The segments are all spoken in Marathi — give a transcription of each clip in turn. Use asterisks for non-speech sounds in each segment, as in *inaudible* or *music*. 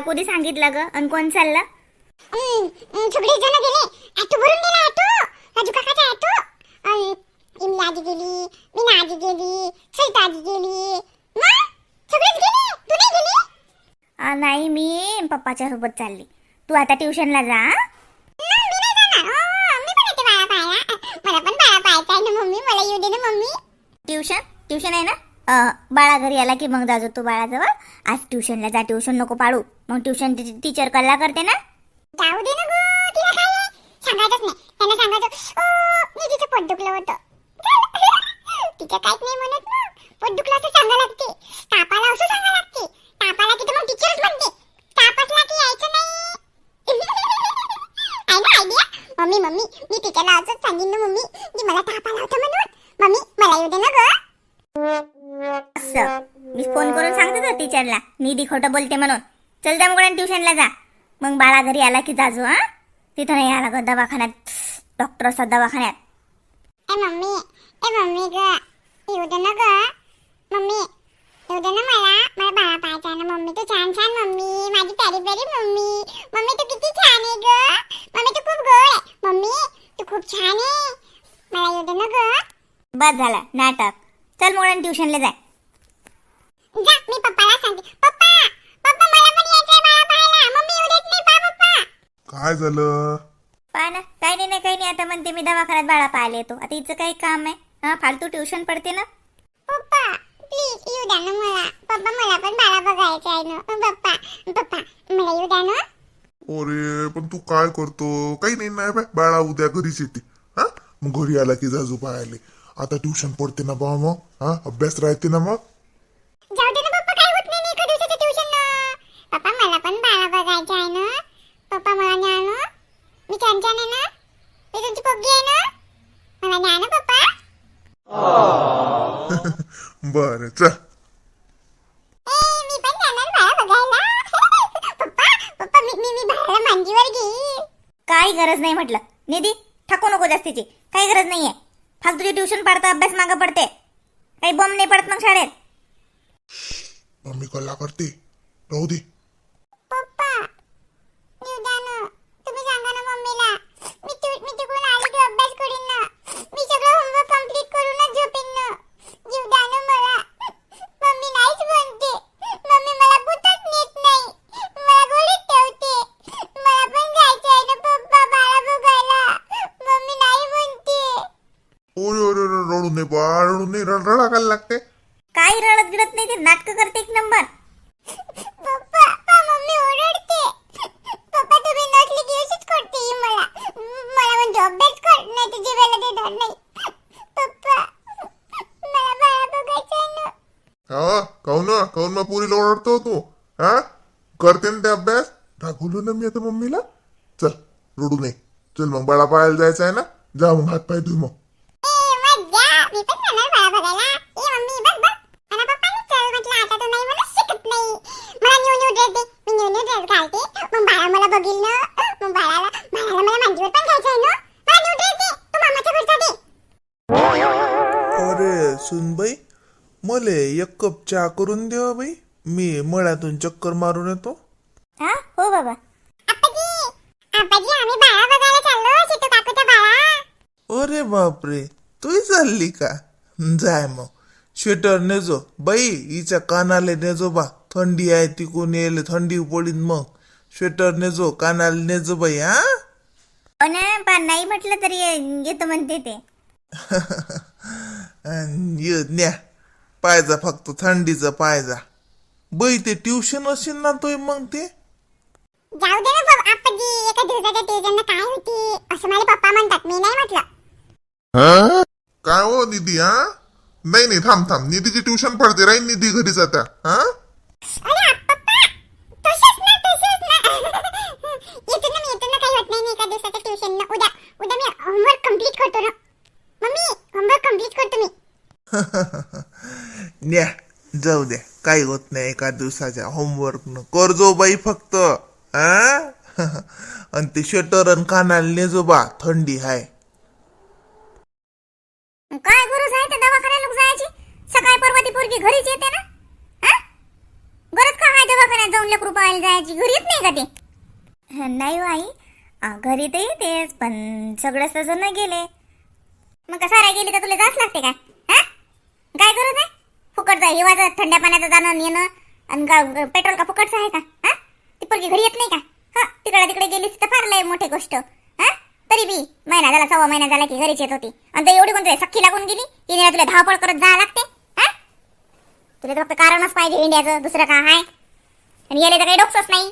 तुला कोणी सांगितलं ग? आणि कोण चाललं? सगळे जण गेले. ऑटो भरून गेला ऑटो राजू काकाचा ऑटो अन इमली आजी गेली मीना आजी गेली सरिता आजी गेली. मग? सगळेच गेले? तू नाही गेली? आ, नाही मी पप्पाच्या सोबत चालली. तू आता ट्युशनला जा मला मला ट्युशन? ट्युशन आहे ना? बाळा घरी आला की मग जाजो तू बाळाजवळ. आज ट्युशनला जा ट्युशन नको पाडू. मग ट्युशन टीचर कल्ला करते ना? जाऊ दे ना गो तिला काय आहे? सांगायचंच नाही. त्यांना सांगायचं ओ मी तिचं पोट दुखलं होतं. *laughs* तिचं काहीच नाही म्हणत ना. पोट दुखलं असं सांगा लागते. तापाला असं सांगा लागते. तापाला की तर मग टीचरच म्हणते. ताप असला की यायचं नाही. *laughs* आहे ना आयडिया मम्मी मम्मी मी टीचरला असंच सांगेन ना मम्मी की मला ताप आला होता म्हणून. मम्मी मला येऊ दे ना गं. असं. मी फोन करून सांगतो तर टीचरला. निधी खोटं बोलते म्हणून. चल जा मग ट्युशनला जा. मग बाळा घरी आला की जाजो हा? तिथं नाही आला ग दवाखान्यात. डॉक्टर असतात दवाखान्यात. ए मम्मी ए मम्मी ग. येऊ दे ना ग. मम्मी येऊ दे ना मला. मला बाळा पाहायचा ना मम्मी. तू छान छान मम्मी. माझी प्यारी प्यारी मम्मी. मम्मी तू किती छान आहे ग. मम्मी तू खूप गोड आहे. मम्मी तू खूप छान आहे. मला येऊ दे ना ग. बस झाला. नाटक. चल मग ट्युशनला जाय. जा मी पप्पाला सांगते. पप्पा पप्पा मला पण यायचंय बाळा पाहायला. मम्मी येऊ देत नाही पा पप्पा. काय झालं? पहा ना काही नाही नाही काही नाही. आता म्हणते मी दवाखान्यात बाळा पाहायला येतो. आता हिचं काही काम आहे. हा फालतू ट्युशन पडते ना? पप्पा प्लीज येऊ द्या ना मला. पप्पा मला पण बाळा बघायचं आहे ना. पप्पा पप्पा मला येऊ द्या ना? अरे पण तू काय करतो? काही नाही नाही बाय. बाळा उद्या घरीच येते. हा? मग घरी आला की जाजू पाहायले. आता ट्युशन पडते ना बा मग हा? अभ्यास राहते ना मग? जाऊ दे ना पप्पा काही होत नाही ना एका दिवसाचं ट्युशन. ना पप्पा मला पण बाळा बघायचं आहे ना. पप्पा मला न्या ना. मी छान आहे ना. मी तुमची पोगी आहे ना. मला न्या ना पप्पा. *laughs* बर चल. ए मी पण जाणार बाळा बघायला. *laughs* पप्पा पप्पा मी मी मी बाळाला मांडीवर घेईल काही गरज नाही म्हटलं. निधी ठाकू नको जास्तीची. काही गरज नाहीये. फालतूची ट्युशन पाडता अभ्यास मागं पडते. काही बॉम्ब नाही पडत मग शाळेत. मम्मी कल्ला करते. राहू दे पप्पा येऊ द्या ना तुम्ही सांगा ना मम्मीला मी तू मी तिकडून आली की अभ्यास करीन ना मी सगळं होमवर्क कंप्लीट करूनच झोपेन ना येऊ द्या ना मला मम्मी नाहीच म्हणते मम्मी मला कुठंच नेत नाही मला घरीच ठेवते मला पण जायचं आहे ना पप्पा बाळा बघायला मम्मी नाही म्हणते ओरे ओरे ओरे, रडू नये बा रडू लागते. काही रडत गिडत नाही ते नाटकं करते एक नंबर. पप्पा पप्पा मम्मी ओरडते. पप्पा तुम्ही नसली की अशीच करते मला. मला अभ्यास कर नाही तर जेवायला देणार नाही. पप्पा मला बाळा बघायचं आहे ना. काहून ना काहून मग पुरीला ओरडतो तू? हा? करते ना ते अभ्यास? दाखवलो ना मी आता मम्मीला? चल रडू नये. चल मग बाळा पाहायला जायचं आहे ना? जा मग हात पाय धुई मग. मी पण जाणार बाळा बघायला ए मम्मी बस बस मला पप्पाने चल म्हटलं आता नाही मला शिकत नाही. मला न्यू न्यू ड्रेस दे. मी न्यू न्यू ड्रेस घालते. मग बाळा मला बघील ना. मग बाळाला बाळाला मला मांडीवर पण घ्यायचं आहे ना. मला न्यू ड्रेस दे. तू मामाच्या घरचा दे. अरे सुनबाई मले एक कप चहा करून देवा बाई. मी मळ्यातून चक्कर मारून येतो. हा? हो बाबा. आपाजी आपाजी आम्ही बाळा बघायला चाललो. शितू काकूचा बाळा. अरे बापरे. तूही चालली का? जाय मग. स्वेटर नेजो. बाई हिच्या कानाले नेजो बा. थंडी आहे तिकून येईल थंडी पडीन मग. स्वेटर नेजो कानाला नेजो बाई हा? हो ना नाही म्हटलं तरी ये- येतो म्हणते ते. *laughs* ये न्या. पायजा फक्त थंडीचं पायजा बाई ते ट्युशन असेल ना तोय मग ते? जाऊ दे ना बाबा आपाजी एका दिवसाच्या ट्युशन काय होती? असं मला पप्पा म्हणतात मी नाही म्हटलं. काय हो निधी हा? नाही नाही थांब थांब. निधीची ट्युशन पडते राहील निधी घरी जाता हा? *laughs* न्या जाऊ द्या काही होत नाही एका दिवसाच्या होमवर्क न. करजो बाई फक्त *laughs* आणि ते शटर आणि कानाला नेजो बा थंडी हाय. काय गरज आहे त्या दवाखान्याला जायची? सकाळी परवा ती पोरगी घरीच येते ना? हा? गरज का आहे दवाखान्यात जाऊन लेकरू पाहायला जायची? घरी येत नाही का ते? नाही हो आई. घरी तर येतेच पण सगळं तसं नाही गेले. मग का राय गेली तर तुला जाच लागते काय हा? काय गरज आहे? फुकटचा हिवाचा थंड्या पाण्याचं जाणं येणं आणि गा- पेट्रोल का फुकटचं आहे का? हा? ती पोरगी घरी येत नाही का? हा तिकडे तिकडे गेलीस तर फार लय मोठी गोष्ट. तरी बी महिना झाला सव्वा महिना झाला की घरीच येत होती. आणि तर एवढी कोणती सख्खी लागून गेली तिने तुला धावपळ करत जावं लागते हा? तुला फक्त कारणच पाहिजे इंडियाचं दुसरं का आहे आणि याला तर काही डोकसच नाही.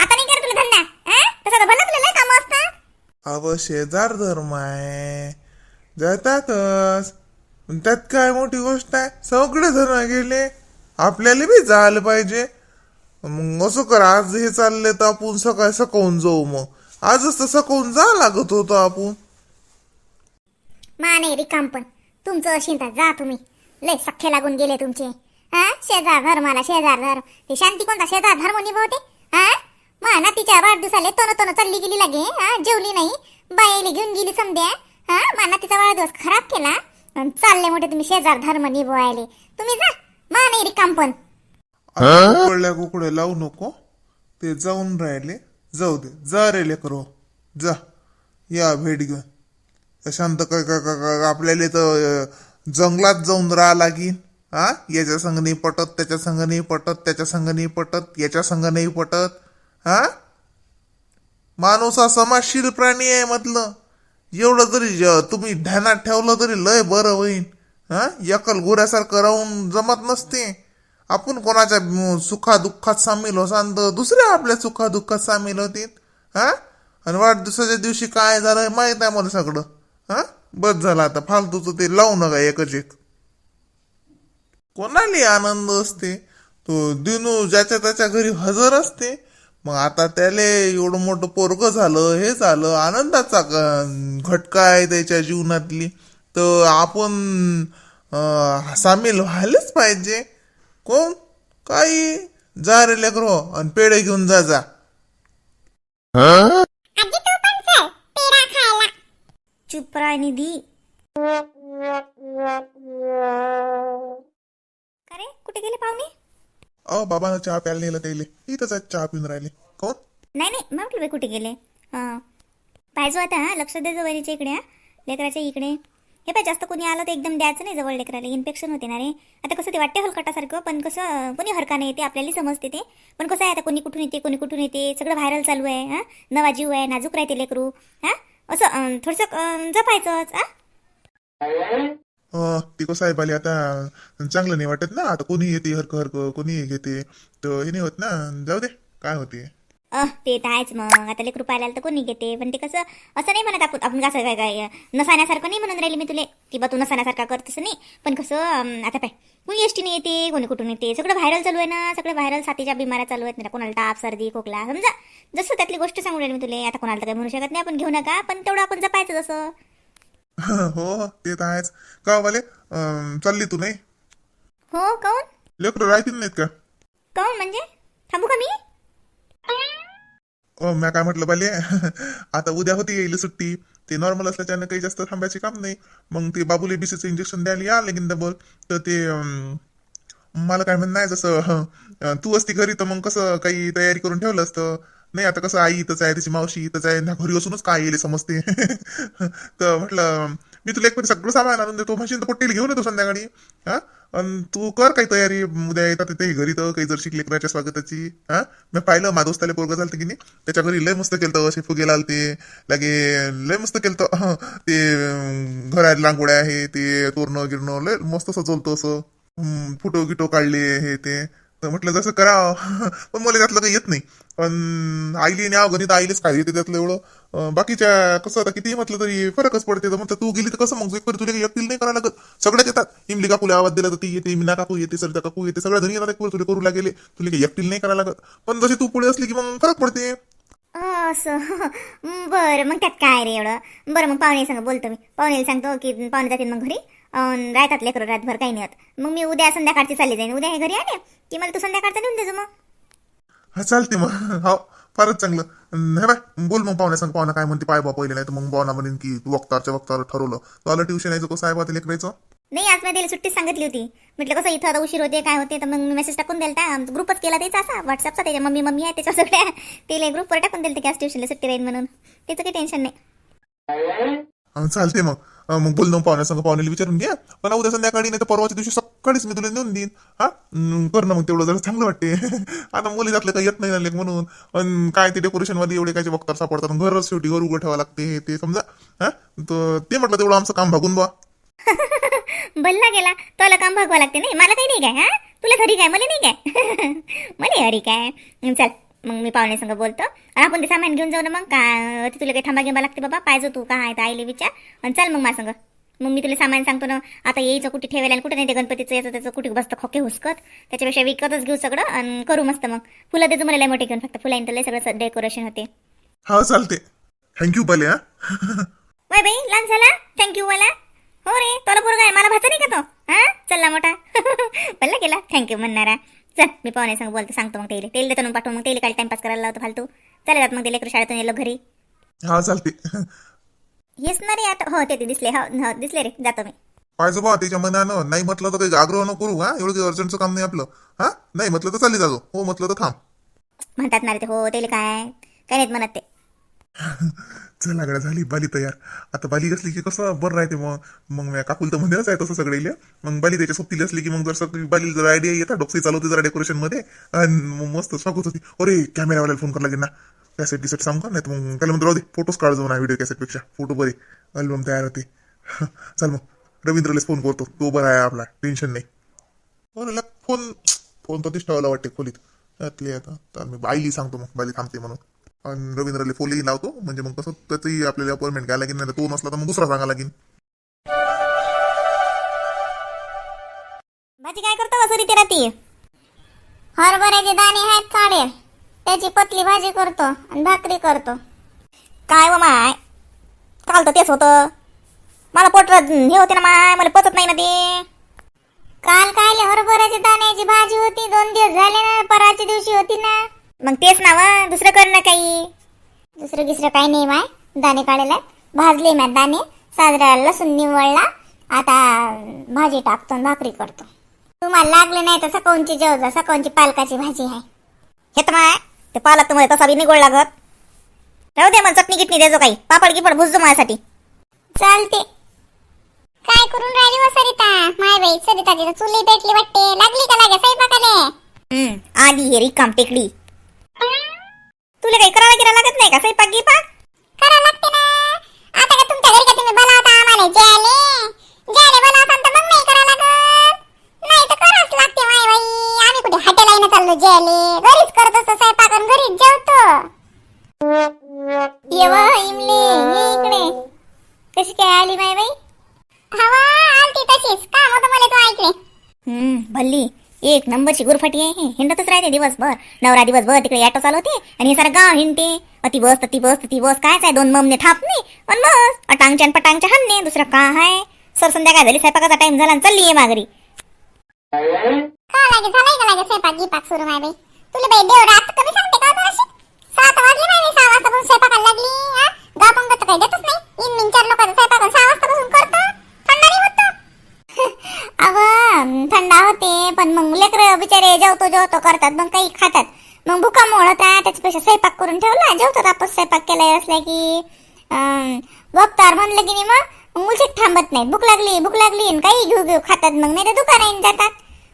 आता नाही कर तुला धंदा हा? तसं तर भलं तुला काम असतं. अव शेजार धर्म आहे. जातातच पण त्यात काय मोठी गोष्ट आहे? सगळे जण गेले. आपल्याला बी जायला पाहिजे. मग असं कर आज हे चालले तर आपण सकाळ सकाळून जाऊ मग. आजच तर सकाळून जा लागत होतो आपण? मा नाही रिकाम पण. तुमचं तर जा तुम्ही. लय सख्खे लागून गेले तुमचे. हा? शेजार धर्माला शेजार धर्म. ते शांती कोणता? शेजार धर्म निभावते? हा? मा ना तिच्या वाढदिवसाले तोन तोन चालली गेली लागे हा? जेवली नाही. बाईला घेऊन गेली समद्या. हा? मा ना तिचा वाढदिवस खराब केला. आणि चालले मोठे तुम्ही शेजार धर्म निभवायले. तुम्ही जा. मा नाही रिकाम पण. आता कुकड्या कुकड्या लावू नको. ते जाऊन राहिले. जाऊ दे जा रे लेकरो. जा. या भेट घेऊन. प्रशांत काय काय काय- आपल्याला तर जंगलात जाऊन राहा लागीन. हा? याच्या संग नाही पटत त्याच्या संग नाही पटत त्याच्या संग नाही पटत याच्या संग नाही पटत. हा? माणूस हा समाजशील प्राणी आहे म्हटलं. एवढं जरी तुम्ही ध्यानात ठेवलं तरी लय बरं होईन. हा? एकल गोऱ्यासारखं राहून जमत नसते. आपण कोणाच्या सुखादुःखात सामील होसान तर दुसरे आपल्या सुखादुःखात सामील होतील? हा? आणि वाढदिवसाच्या दिवशी काय झालं माहीत आहे मला सगळं? हा? बस झालं आता. फालतूचं ते लावू नका एकच एक. कोणाला आनंद असते? तो दिनू ज्याच्या त्याच्या घरी हजर असते. मग आता त्याले एवढं मोठं पोरग झालं हे झालं आनंदाचा घटका आहे त्याच्या जीवनातली. तर आपण सामील व्हायलाच पाहिजे. कोण? काही जा रे लेकरो आणि पेढे घेऊन जा जा. चुप राय निधी. का रे कुठे गेले पाहुणे? अ बाबानं चहा प्यायला नेलं त्याले इथंच आहेत चहा पिऊन राहिले. कोण? नाही नाही म्हटलं बाई कुठे गेले? हां पाहिजे आता हा लक्ष दे जवळच्या इकडे हा. लेकराच्या इकडे. हे पाय जास्त कोणी आलं तर एकदम द्यायचं नाही जवळ लेकराला. इन्फेक्शन होते ना रे. आता कसं ते वाटते हलकटासारखं पण कसं कोणी हरका येते आपल्याला समजते ते. पण कसं आहे आता कोणी कुठून येते कोणी कुठून येते सगळं व्हायरल चालू आहे हां? नवा जीव आहे नाजूक राहते लेकरू हां? असं थोडस थोडंसं जपायचंच हां? अ, ती कसं आहे आता चांगलं नाही वाटत ना. आता कोणी येते हरक हरक कोणी घेते तर हे नाही होत ना. जाऊ दे काय होते? अह ते तर आहेच मग. आता लेकरू पाहायला आलं तर कोणी घेते? पण ते कसं असं नाही म्हणत आपण. आपण कसं काय काय नसाण्यासारखं नाही म्हणून राहिले मी तुले. की बा तू नसाण्यासारखा कर तसं नाही. पण कसं अं, आता पाय कोणी एसटीने येते कोणी कुठून येते? सगळं व्हायरल चालू आहे ना. सगळं व्हायरल साथीच्या बिमाऱ्या चालू आहेत. ना कोणाला ताप सर्दी खोकला समजा. जसं त्यातली गोष्ट सांगून राहिली मी तुले. आता कोणाला तर काही म्हणू शकत नाही. आपण घेऊ नका. पण तेवढं आपण जपायचं जसं. हो *laughs* हो ते तर आहेच. का वाले अं, चालली तू नाही? हो काऊन? लेकरं राहतील नाहीत का? काऊन म्हणजे? थांबू का मी? अ काय म्हटलं बाले *laughs* आता उद्या होती येईल सुट्टी. ते नॉर्मल असल्याच्यानं काही जास्त थांबायचे काम नाही. मग ते बाबूले बीसीचं इंजेक्शन द्यायला या लगीन डबल तर ते अं, मला काय म्हणणं नाही जसं तू असती घरी तर मग कसं काही तयारी करून ठेवलं असतं. नाही आता कसं आई इथंच आहे तिची मावशी इथंच आहे घरी असूनच काय येईल समजते. *laughs* तर म्हटलं मी तुला एक परी सगळं सामान आणून देतो म्हणशील तर पोट्टीला घेऊन येतो संध्याकाळी. हा? आणि तू कर काही तयारी उद्या येतात तिथे घरी तर काही जरशी शिकले स्वागताची. हा? मी पाहिलं माझ्या दोस्ताला पोरगं झालं की नाही त्याच्या घरी लय मस्त केलं असे फुगे लालते लागे लय मस्त केलं ते घरात रांगोळ्या आहे ते तोरणं गिरणं लय मस्त सजवलतो असं. फोटो गिटो काढले हे ते. तर म्हटलं जसं करावं. *laughs* पण मला त्यातलं काही येत नाही. पण आईली न्याव गणित आईलेच काय येते त्यातलं एवढं. बाकीच्या कसं आता कितीही म्हटलं तरी फरकच पडते. तर म्हटलं तू गेली तर कसं मग? एक तुला काही एकटील नाही करायला लागत. सगळ्यात येतात. इमली काकूला आवाज दिला तर ती येते मीना काकू येते सरिता काकू येते. सगळ्या धनी येतात एक तुला करू लागेले. तुला काही एकटील नाही करायला लागत. पण जशी तू पुढे असली की मग फरक पडते. असं? बरं मग त्यात काय रे एवढं? बरं मग पाहुणे सांग बोलतो मी. पाहुणेला सांगतो की पाहुणे जातील मग घरी. राहतात लेकरं रातभर काही नाही होत. मग मी उद्या संध्याकाळची चालली जाईन. उद्या हे घरी आले? की मला तू संध्याकाळचा नेऊन देजो मग. हा चालते मग. हो फारच चांगलं. अं, हे बाय बोल मग पाहुण्या सांग. पाहुणा काय म्हणते पाय बा पहिले नाही तर मग पाहुणा म्हणेन की तू वक्तारच्या वक्तावर ठरवलं. तो आलं ट्युशन यायचं कसं आहे बा लेकरायचं? नाही आज मी त्याला सुट्टीच सांगितली होती. म्हटलं कसं इथं आता उशीर होते काय होते तर मग मी मेसेज टाकून द्याल ग्रुपच केला त्याचा असा व्हॉट्सअपचा त्याच्या मम्मी मम्मी आहे त्याच्या सगळ्या. त्याला ग्रुपवर टाकून दिलं की आज ट्युशनला सुट्टी राहील म्हणून. त्याचं काही टेन्शन नाही. चालते मग. मग बोलणं मग पाहुण्या पाहुण्याला विचारून घ्या. पण उद्या संध्याकाळी नाही तर परवाच्या दिवशी सकाळीच मी तुला नेऊन देईन. हा? करणं कर ना मग तेवढं जरा चांगलं वाटते. *laughs* आता मुली जातले काही येत नाही झाले म्हणून. काय ते डेकोरेशनमध्ये एवढे काय वक्तार सापडतात. घरच शेवटी घर उघड ठेवावं लागते हे ते समजा. हा? तर ते म्हटलं तेवढं आमचं काम भागून बा. *laughs* बल्ला गेला. तुला काम भागवा लागते नाही. मला काही नाही काय हा? तुला घरी काय? मला नाही काय? *laughs* मला अरे काय? चल. मग मी पाहुणे संग बोलतो. आणि आपण ते सामान घेऊन जाऊ ना मग. का ते तुला काही थांबा घेवा लागते बाबा? पाहिजे तू. काय आहे तर आईले विचार. आणि चल मग माझ्या संग मग मी तुला सामान सांगतो ना आता यायचं कुठे ठेवायला आणि कुठे नाही ते गणपतीचं याचं त्याचं कुठे बसतं खोके हुसकत. त्याच्यापेक्षा विकतच घेऊ सगळं आणि करू मस्त मग. फुलं देतो मला लय मोठे घेऊन. फक्त फुलांनी तर लय सगळं डेकोरेशन होते. हा चालते थँक्यू हा. वय बाई लहान झाला. थँक्यू वाला. हो रे तुला पोरगा आहे. मला भाचा नाही का तो? हा? चल्ला मोठा. बल्ला गेला थँक्यू म्हणणारा. चल मी पाहुणे सांग बोलतो सांगतो मग तेले. तेल देतो मग पाठवून मग तेले काही टाइमपास करायला लावतो फालतू. चालेल मग ते लेकर शाळेतून येलो घरी. हा चालते. येस ना रे आता. हो ते ते दिसले हो हो दिसले रे जातो मी. पाहिजे बा त्याच्या मनानं. नाही म्हटलं तर काही आग्रह न करू हा? एवढं काही अर्जंटचं काम नाही आपलं. हा? नाही म्हटलं तर चालली जातो. हो म्हटलं तर थांब. म्हणतात ना रे ते हो तेले काय? काय नाहीत म्हणत ते. चल लागड्या झाली बाली तयार. आता बाली असली की कसं बरं राहते मग. मग मी काकुल तर म्हणेलच आहे तसं सगळे मग बाली त्याच्या सोबतीला असली की मग जर सगळी बाली जर आयडिया येतात डॉक्सी चालवते जरा डेकोरेशनमध्ये. आणि मग मस्त स्वागत होती अरे कॅमेरावाल्याला फोन करायला लागेल ना. कॅसेट डिसेट सांग नाही तर मग त्याला म्हणतो राहू दे फोटोच काढ जाऊन व्हिडिओ कॅसेटपेक्षा फोटो बरे अल्बम तयार होते. चल मग. रवींद्रलाच फोन करतो. तो बरा आहे आपला टेन्शन नाही. अरे फोन फोन तर तिच वाटते खोलीत. त्यातली आता मी बाईली सांगतो मग बाईली थांबते म्हणून. आणि रवींद्रला फोनही लावतो. म्हणजे मग कसं त्याचंही आपल्याला अपॉइंटमेंट घ्यायला लागेल नाही तो नसला तर मग दुसरा सांगा लागेल. भाजी काय करतो वसुरी ते राती हरभऱ्याचे दाणे आहेत काळे त्याची पतली भाजी करतो आणि भाकरी करतो. काय व माय? काल तर तेच होतं. मला पोट हे होते ना माय मला पचत नाही ना ते. काल काय हरभऱ्याची दाण्याची भाजी होती दोन दिवस झाले ना पराच्या दिवशी होती ना. मग तेच ना व दुसरं कर ना काही. दुसरं गिसरं काही नाही माय दाणे काढले भाजले माय दाणे साजरा लसूण निवळला. आता भाजी टाकतो भाकरी करतो. तुम्हाला लागले नाही तर सकाळची जेव जा सकाळची पालकाची भाजी आहे. हे तर माय ते पालक तर मला तसा बी गोड लागत. राहू दे मग चटणी गिटणी देजो काही. पापड गिपड भुजतो माझ्यासाठी. चालते. काय करून राहिली हो सरिता? माय बाई सरिताची तर चुली पेटली वाटते. लागली का लागे स्वयंपाकाले? हम्म, आली हे रिकाम टेकडी. तुला काही करायला गिरा लागत नाही का? स्वयंपाक गिपाक करा लागते ना. आता का तुमच्या घरी का तुम्ही बोलावता आम्हाला? जेले. जेले बोलावता तर मग नाही करा लागत. नाही तर करावंच लागते माय बाई. आम्ही कुठे हॉटेल आहे चाललो जेले. घरीच करत असतो स्वयंपाक आणि घरीच जेवतो. येव इमले. ये इकडे. कशी काय आली माय बाई? हवा आलती तशीच. काम होतं मला तो ऐकले हम्म भल्ली. एक नंबरची गुरफटी आहे. हिंडतच राहते दिवसभर. नवरा दिवसभर तिकडे ऑटो चालवते आणि हे सारं गाव हिंडते. अति बस ती बस ती बस काय काय दोन ममने थापणे पण बस. अटांगच्या आणि पटांगच्या हाणणे. दुसरं का आहे? सर संध्याकाळ झाली स्वयंपाकाचा टाइम झाला आणि चालली आहे माघारी. का लागे का लागे स्वयंपाक? गिपाक सुरू माय बाई. तुला बाई देव रात कमी सांगते का हो सात वाजले नाही मी, सहा वाजतापासून स्वयंपाकाला लागली हा गा पंगत तर काही देतच नाही इन मिन चार लोकांचा स्वयंपाक आणि सहा वाजतापासून करतो थंड नाही होत तो. अव थंडा होते पण मग लेकर बिचारे जेवतो करतात मग काही खातात. मग भुका होतात त्याच्यापेक्षा स्वयंपाक करून ठेवला. जेवतात आपण स्वयंपाक केला असला की अं, बघतार म्हणलं की नाही मग मग थांबत नाही. भूक लागली भूक लागली काही घेऊ घेऊ खातात मग नाही तर येऊन जातात.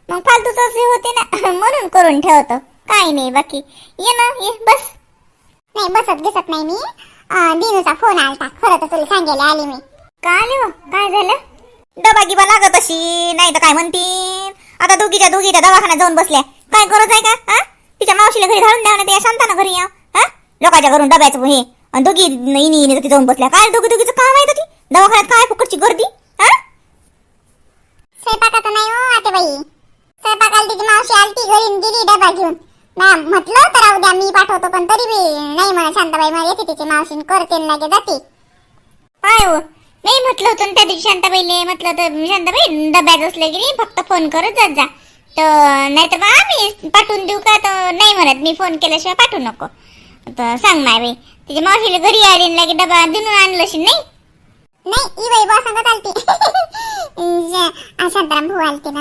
मग फालतूच असे होते ना *laughs* म्हणून करून ठेवतो. काही नाही बाकी. ये ना ये बस. नाही बसत दिसत नाही मी. दिनूचा फोन आलता. खरं तर तुला सांगेल आली मी. का आले हो? काय झालं? डबा गिबा लागत अशी. नाही तर काय म्हणतील? आता दोघीच्या दोघीच्या दवाखान्यात जाऊन बसल्या. काय गरज आहे का? हा? तिच्या मावशीला घरी घालून द्या ना ते शांताना घरी या. हा? लोकांच्या घरून डब्याचं हे. आणि दोघी इनी इनी तिथे जाऊन बसल्या. काय दोघी दोघीचं काम आहे ती? दवाखान्यात काय फुकटची गर्दी? हा? स्वयंपाकाचं नाही हो आता बाई. स्वयंपाकाला तिची मावशी आलती घरी आणि गेली डबा घेऊन. ना म्हटलं तर राहू द्या मी पाठवतो पण तरी बी नाही म्हणा शांताबाई मला येते तिची मावशी करते आणि लागे जाते. काय हो. नाही म्हटलं होतं त्या दिवशी शांताबाईले म्हटलं तर शांताबाई डब्यात असले की नाही फक्त फोन करत जात जा. तर नाही तर मग आम्ही पाठवून देऊ का? तर नाही म्हणत मी फोन केल्याशिवाय पाठवू नको. तर सांग माय बाई तिच्या मावशीला घरी आली ना की डबा देऊन आणलं असेल नाही? नाही ई बाई बा सांगत आलती. शांताराम भाऊ आलते ना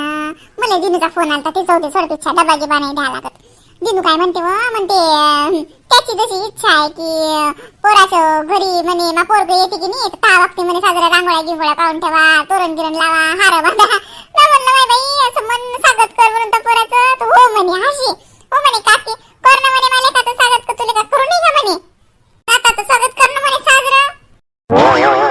मला दिनूचा फोन आलता ते जाऊ दे सोडपेक्षा डबा गिबा नाही द्यायला लागत. दिनू काय म्हणते व? म्हणते ज्याची सी इच्छा आहे की पोराचं घरी म्हणे मा पोरग येते की नाही ता वागते म्हणे साजरा रांगोळ्या गिंगोळ्या काढून ठेवा तोरण गिरण लावा हार बांधा. ना म्हणलं माय बाई असं मन स्वागत कर म्हणून त्या पोराचं. तर हो म्हणे हशी हो म्हणे काकी कर ना म्हणे मला का स्वागत कर तुले का करू नाही का म्हणे? आता तर स्वागत कर ना म्हणे साजरा.